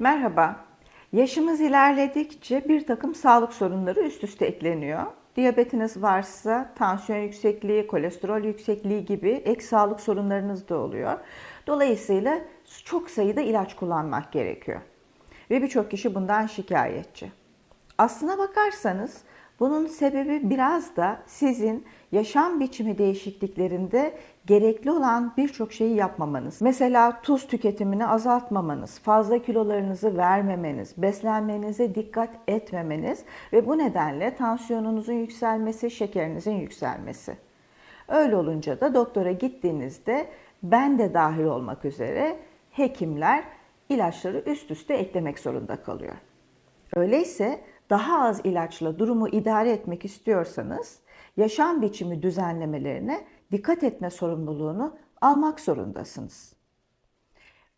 Merhaba. Yaşımız ilerledikçe bir takım sağlık sorunları üst üste ekleniyor. Diyabetiniz varsa tansiyon yüksekliği, kolesterol yüksekliği gibi ek sağlık sorunlarınız da oluyor. Dolayısıyla çok sayıda ilaç kullanmak gerekiyor. Ve birçok kişi bundan şikayetçi. Aslına bakarsanız bunun sebebi biraz da sizin yaşam biçimi değişikliklerinde gerekli olan birçok şeyi yapmamanız. Mesela tuz tüketimini azaltmamanız, fazla kilolarınızı vermemeniz, beslenmenize dikkat etmemeniz ve bu nedenle tansiyonunuzun yükselmesi, şekerinizin yükselmesi. Öyle olunca da doktora gittiğinizde ben de dahil olmak üzere hekimler ilaçları üst üste eklemek zorunda kalıyor. Öyleyse daha az ilaçla durumu idare etmek istiyorsanız yaşam biçimi düzenlemelerine dikkat etme sorumluluğunu almak zorundasınız.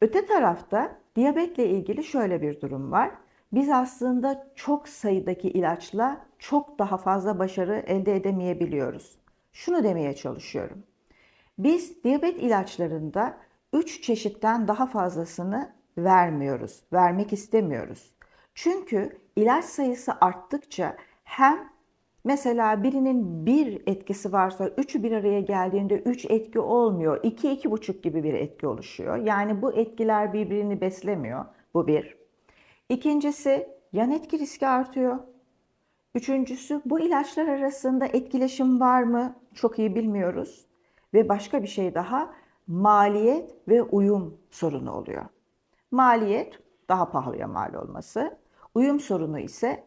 Öte tarafta diyabetle ilgili şöyle bir durum var. Biz aslında çok sayıdaki ilaçla çok daha fazla başarı elde edemeyebiliyoruz. Şunu demeye çalışıyorum. Biz diyabet ilaçlarında 3 çeşitten daha fazlasını vermiyoruz, vermek istemiyoruz. Çünkü ilaç sayısı arttıkça hem mesela birinin bir etkisi varsa üçü bir araya geldiğinde üç etki olmuyor. iki iki buçuk gibi bir etki oluşuyor. Yani bu etkiler birbirini beslemiyor. Bu bir. İkincisi yan etki riski artıyor. Üçüncüsü bu ilaçlar arasında etkileşim var mı? Çok iyi bilmiyoruz. Ve başka bir şey daha maliyet ve uyum sorunu oluyor. Maliyet daha pahalıya mal olması. Uyum sorunu ise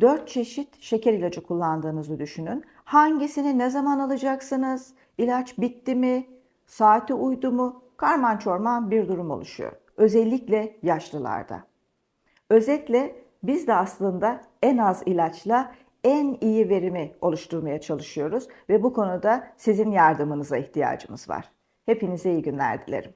4 çeşit şeker ilacı kullandığınızı düşünün. Hangisini ne zaman alacaksınız? İlaç bitti mi? Saate uydu mu? Karman çorman bir durum oluşuyor. Özellikle yaşlılarda. Özetle biz de aslında en az ilaçla en iyi verimi oluşturmaya çalışıyoruz ve bu konuda sizin yardımınıza ihtiyacımız var. Hepinize iyi günler dilerim.